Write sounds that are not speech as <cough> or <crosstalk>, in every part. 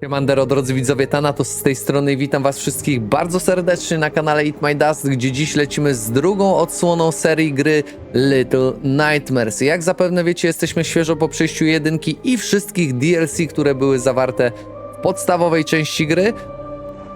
Siemandero, drodzy widzowie, Thanatos z tej strony witam was wszystkich bardzo serdecznie na kanale Eat My Dust, gdzie dziś lecimy z drugą odsłoną serii gry Little Nightmares. Jak zapewne wiecie, jesteśmy świeżo po przejściu jedynki i wszystkich DLC, które były zawarte w podstawowej części gry.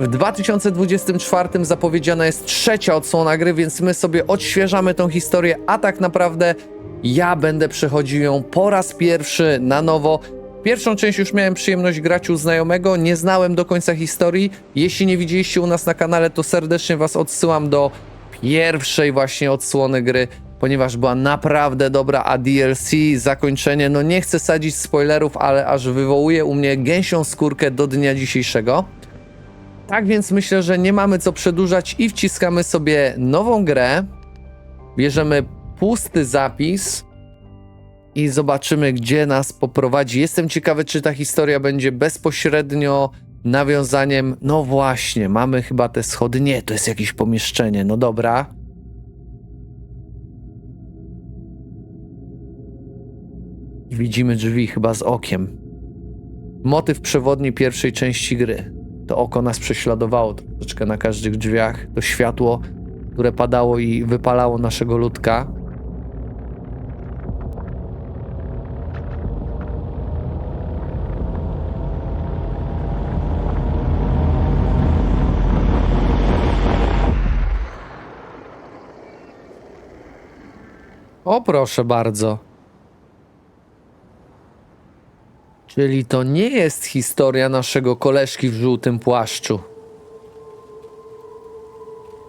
W 2024 zapowiedziana jest trzecia odsłona gry, więc my sobie odświeżamy tą historię, a tak naprawdę ja będę przechodził ją po raz pierwszy na nowo. Pierwszą część już miałem przyjemność grać u znajomego, nie znałem do końca historii. Jeśli nie widzieliście u nas na kanale, to serdecznie was odsyłam do pierwszej właśnie odsłony gry, ponieważ była naprawdę dobra, a DLC, zakończenie, no nie chcę sadzić spoilerów, ale aż wywołuje u mnie gęsią skórkę do dnia dzisiejszego. Tak więc myślę, że nie mamy co przedłużać i wciskamy sobie nową grę. Bierzemy pusty zapis i zobaczymy, gdzie nas poprowadzi. Jestem ciekawy, czy ta historia będzie bezpośrednio nawiązaniem. No właśnie, mamy chyba te schody. Nie, to jest jakieś pomieszczenie. No dobra. Widzimy drzwi chyba z okiem. Motyw przewodni pierwszej części gry. To oko nas prześladowało troszeczkę na każdych drzwiach. To światło, które padało i wypalało naszego ludka. O, proszę bardzo. Czyli to nie jest historia naszego koleżki w żółtym płaszczu.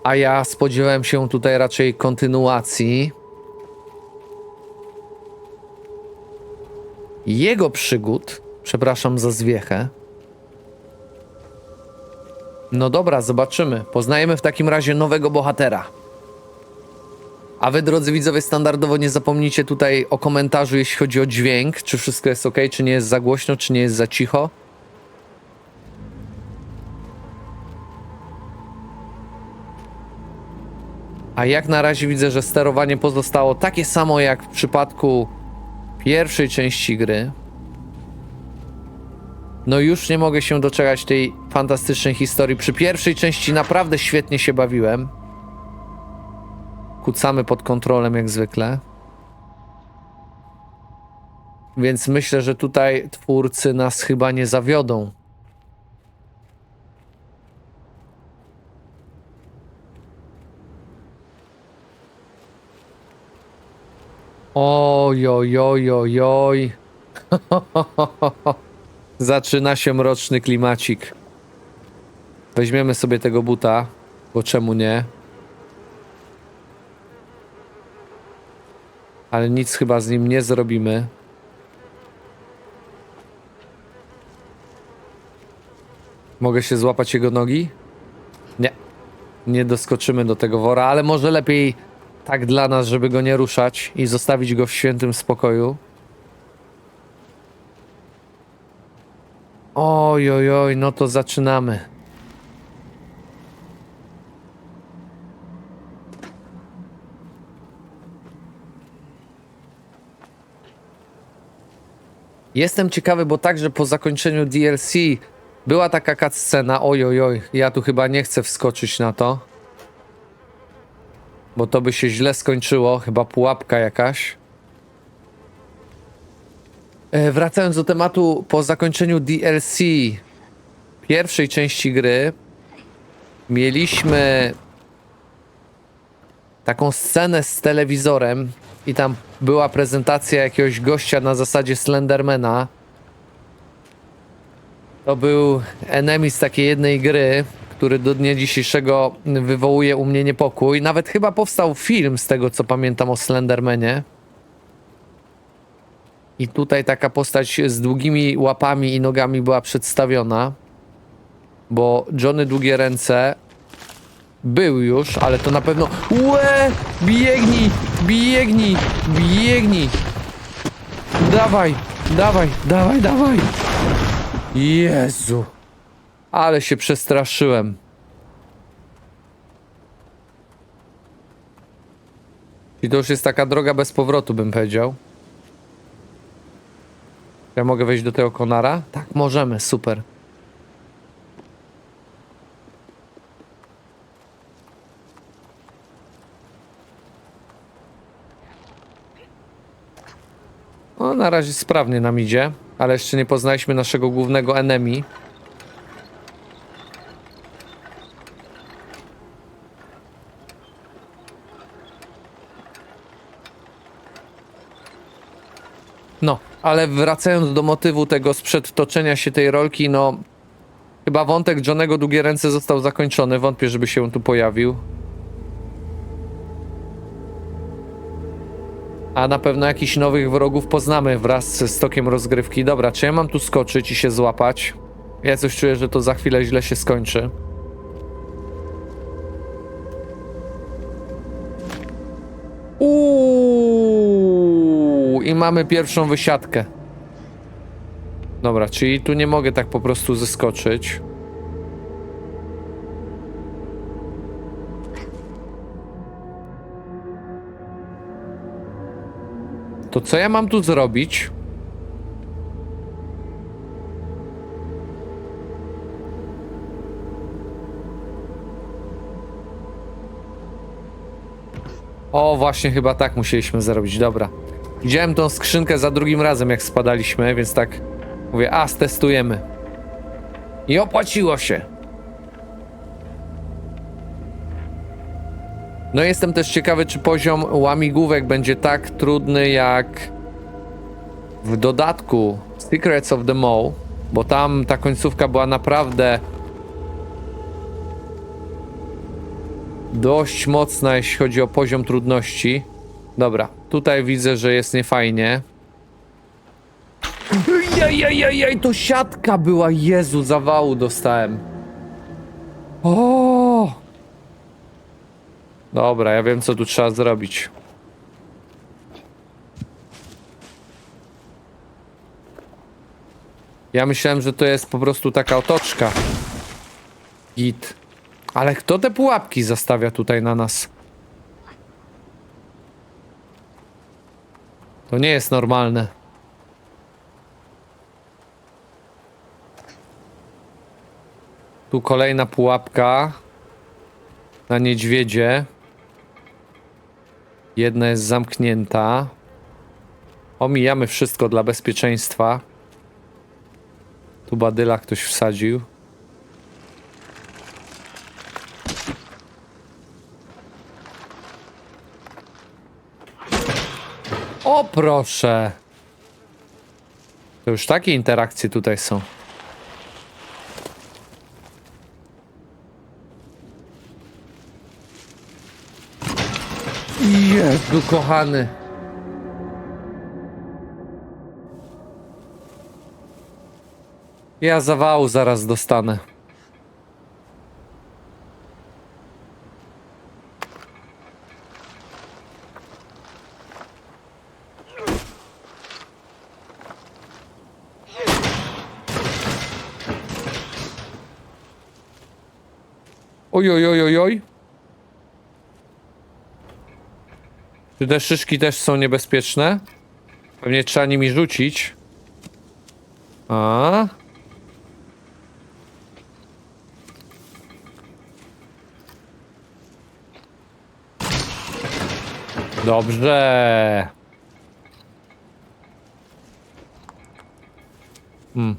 A ja spodziewałem się tutaj raczej kontynuacji. Jego przygód. Przepraszam za zwiechę. No dobra, zobaczymy. Poznajemy w takim razie nowego bohatera. A wy, drodzy widzowie, standardowo nie zapomnijcie tutaj o komentarzu, jeśli chodzi o dźwięk. Czy wszystko jest ok, czy nie jest za głośno, czy nie jest za cicho. A jak na razie widzę, że sterowanie pozostało takie samo jak w przypadku pierwszej części gry. No już nie mogę się doczekać tej fantastycznej historii. Przy pierwszej części naprawdę świetnie się bawiłem. Kucamy pod kontrolem jak zwykle. Więc myślę, że tutaj twórcy nas chyba nie zawiodą. Oj, oj, oj, oj, oj. <laughs> Zaczyna się mroczny klimacik. Weźmiemy sobie tego buta, bo czemu nie? Ale nic chyba z nim nie zrobimy. Mogę się złapać jego nogi? Nie. Nie doskoczymy do tego wora, ale może lepiej tak dla nas, żeby go nie ruszać i zostawić go w świętym spokoju. Oj, oj, oj, no to zaczynamy. Jestem ciekawy, bo także po zakończeniu DLC była taka cutscena. Oj, oj, oj, ja tu chyba nie chcę wskoczyć na to. Bo to by się źle skończyło, chyba pułapka jakaś. E, wracając do tematu, po zakończeniu DLC pierwszej części gry mieliśmy taką scenę z telewizorem i tam była prezentacja jakiegoś gościa na zasadzie Slendermana. To był enemy z takiej jednej gry, który do dnia dzisiejszego wywołuje u mnie niepokój. Nawet chyba powstał film z tego, co pamiętam o Slendermanie. I tutaj taka postać z długimi łapami i nogami była przedstawiona. Bo Johnny Długie Ręce był już, ale to na pewno... Łe! Biegnij! Biegnij! Biegnij! Dawaj! Dawaj! Dawaj! Dawaj! Jezu! Ale się przestraszyłem. I to już jest taka droga bez powrotu, bym powiedział. Ja mogę wejść do tego konara? Tak, możemy, super. No, na razie sprawnie nam idzie, ale jeszcze nie poznaliśmy naszego głównego enemy. No, ale wracając do motywu tego sprzed toczenia się tej rolki, no chyba wątek Johnego Długie Ręce został zakończony. Wątpię, żeby się tu pojawił. A na pewno jakichś nowych wrogów poznamy wraz ze stokiem rozgrywki. Dobra, czy ja mam tu skoczyć i się złapać? Ja coś czuję, że to za chwilę źle się skończy. Uuu, i mamy pierwszą wysiadkę. Dobra, czyli tu nie mogę tak po prostu zeskoczyć. To co ja mam tu zrobić? O, właśnie chyba tak musieliśmy zrobić, dobra. Widziałem tą skrzynkę za drugim razem, jak spadaliśmy, więc tak mówię, a, stestujemy. I opłaciło się. No jestem też ciekawy, czy poziom łamigłówek będzie tak trudny jak w dodatku Secrets of the Mall, bo tam ta końcówka była naprawdę dość mocna, jeśli chodzi o poziom trudności. Dobra, tutaj widzę, że jest niefajnie. Jajajajaj, to siatka była, Jezu, zawału dostałem. O! Dobra, ja wiem co tu trzeba zrobić. Ja myślałem, że to jest po prostu taka otoczka. Git. Ale kto te pułapki zastawia tutaj na nas? To nie jest normalne. Tu kolejna pułapka na niedźwiedzie. Jedna jest zamknięta. Omijamy wszystko dla bezpieczeństwa. Tu badyla ktoś wsadził. O proszę! To już takie interakcje tutaj są. Jezu kochany. Ja zawału zaraz dostanę. Oj, oj, oj, oj, oj. Czy te szyszki też są niebezpieczne? Pewnie trzeba nimi rzucić. A. Dobrze. Hmm.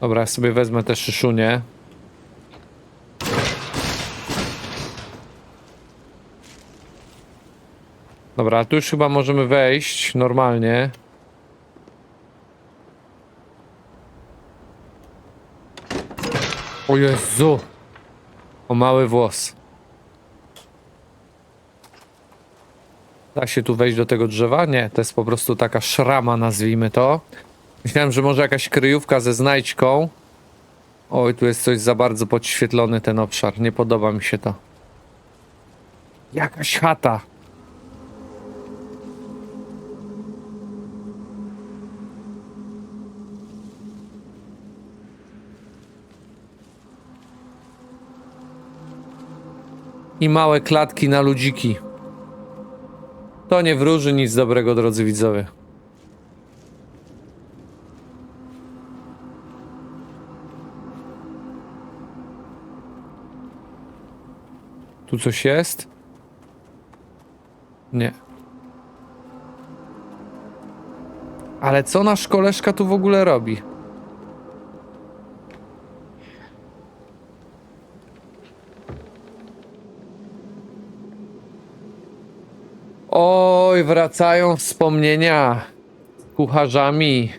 Dobra, ja sobie wezmę te szyszunie. Dobra, tu już chyba możemy wejść normalnie. O Jezu! O mały włos. Da się tu wejść do tego drzewa? Nie, to jest po prostu taka szrama, nazwijmy to. Myślałem, że może jakaś kryjówka ze znajdźką. Oj, tu jest coś za bardzo podświetlony ten obszar. Nie podoba mi się to. Jakaś chata. I małe klatki na ludziki. To nie wróży nic dobrego, drodzy widzowie. Tu coś jest? Nie. Ale co nasz koleżka tu w ogóle robi? Wracają wspomnienia kucharzami.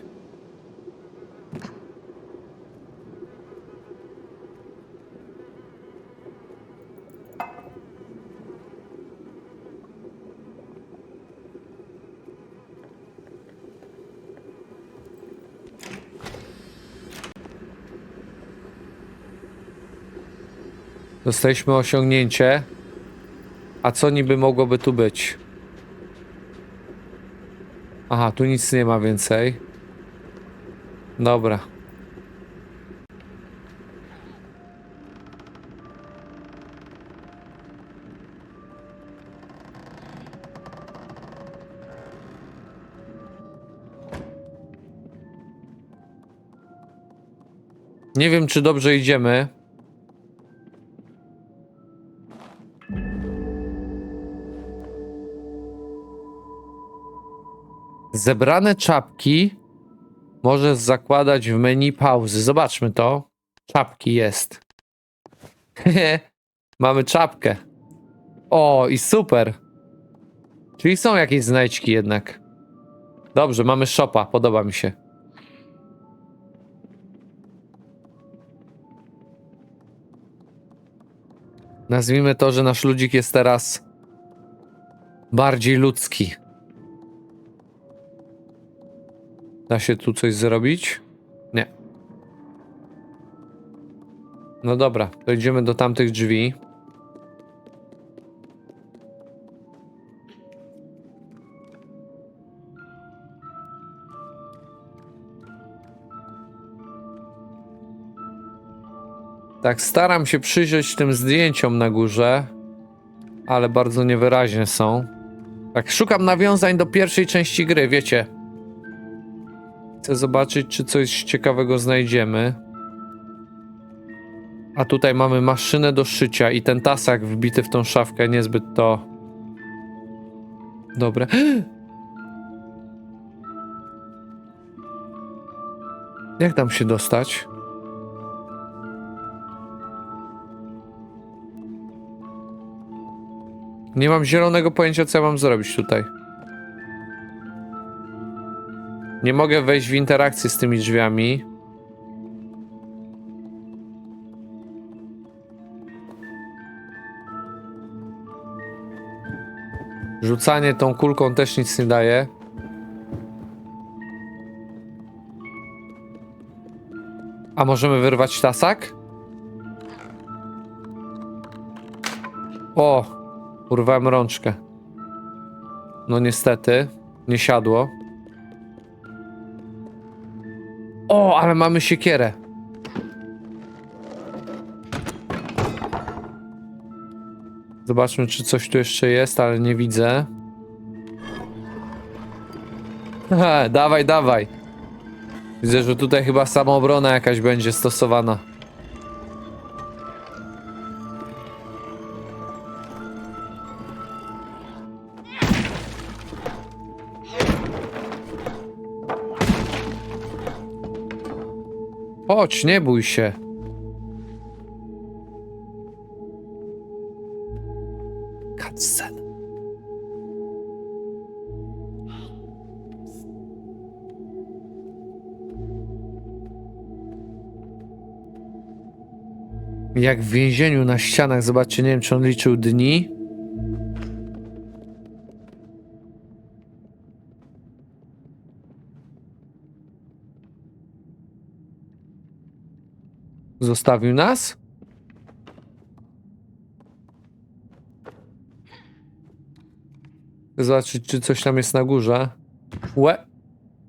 Dostaliśmy osiągnięcie. A co niby mogłoby tu być? Aha, tu nic nie ma więcej. Dobra. Nie wiem, czy dobrze idziemy. Zebrane czapki możesz zakładać w menu pauzy. Zobaczmy to. Czapki jest. <laughs> Mamy czapkę. O, i super. Czyli są jakieś znajdźki jednak. Dobrze, mamy shopa. Podoba mi się. Nazwijmy to, że nasz ludzik jest teraz bardziej ludzki. Da się tu coś zrobić? Nie. No dobra, to idziemy do tamtych drzwi. Tak, staram się przyjrzeć tym zdjęciom na górze, ale bardzo niewyraźne są. Tak, szukam nawiązań do pierwszej części gry, wiecie. Chcę zobaczyć, czy coś ciekawego znajdziemy. A tutaj mamy maszynę do szycia i ten tasak wbity w tą szafkę niezbyt to. Dobre. <gasps> Jak tam się dostać? Nie mam zielonego pojęcia, co ja mam zrobić tutaj. Nie mogę wejść w interakcję z tymi drzwiami. Rzucanie tą kulką też nic nie daje. A możemy wyrwać tasak? O, urwałem rączkę. No niestety, nie siadło. O, ale mamy siekierę. Zobaczmy, czy coś tu jeszcze jest, ale nie widzę. He, dawaj, dawaj. Widzę, że tutaj chyba samoobrona jakaś będzie stosowana. Chodź, nie bój się. Cutscene. Jak w więzieniu na ścianach, zobaczcie, nie wiem czy on liczył dni. Zostawił nas? Zobaczyć, czy coś tam jest na górze. Łe.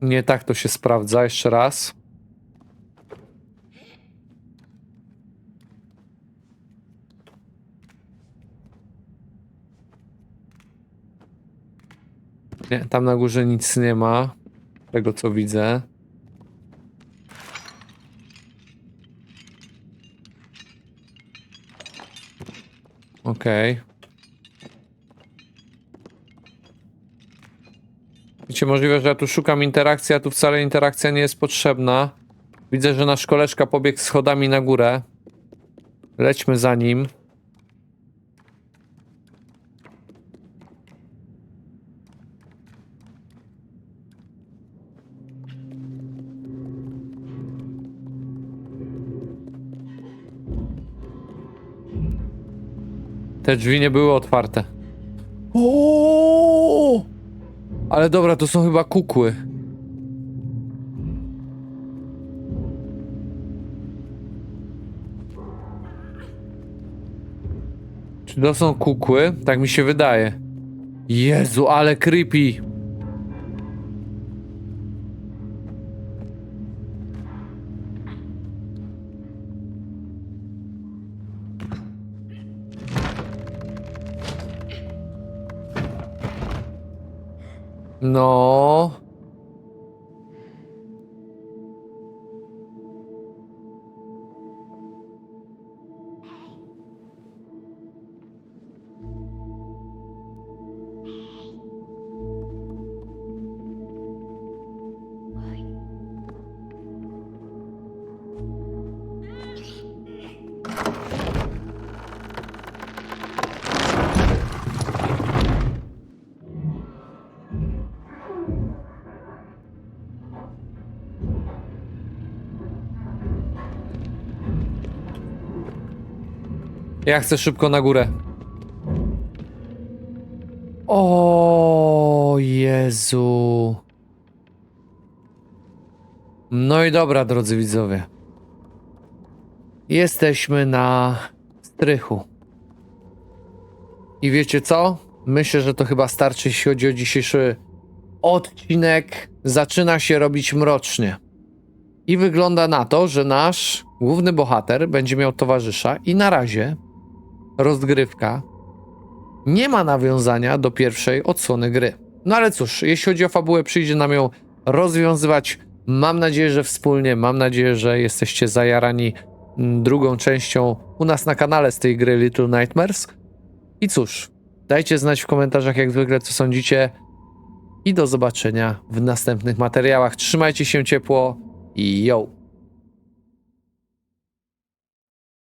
Nie tak to się sprawdza. Jeszcze raz. Nie, tam na górze nic nie ma. Tego co widzę. Okej. Wiecie, Słuchajcie, możliwe, że ja tu szukam interakcji, a tu wcale interakcja nie jest potrzebna. Widzę, że nasz koleżka pobiegł schodami na górę. Lećmy za nim. Te drzwi nie były otwarte. O! Ale dobra, to są chyba kukły. Czy to są kukły? Tak mi się wydaje. Jezu, ale creepy. No. Ja chcę szybko na górę. O Jezu. No i dobra, drodzy widzowie. Jesteśmy na strychu. I wiecie co? Myślę, że to chyba starczy, jeśli chodzi o dzisiejszy odcinek. Zaczyna się robić mrocznie. I wygląda na to, że nasz główny bohater będzie miał towarzysza i na razie rozgrywka nie ma nawiązania do pierwszej odsłony gry. No ale cóż, jeśli chodzi o fabułę, przyjdzie nam ją rozwiązywać. Mam nadzieję, że wspólnie, mam nadzieję, że jesteście zajarani mm, drugą częścią u nas na kanale z tej gry Little Nightmares. I cóż, dajcie znać w komentarzach jak zwykle, co sądzicie. I do zobaczenia w następnych materiałach. Trzymajcie się ciepło i yo!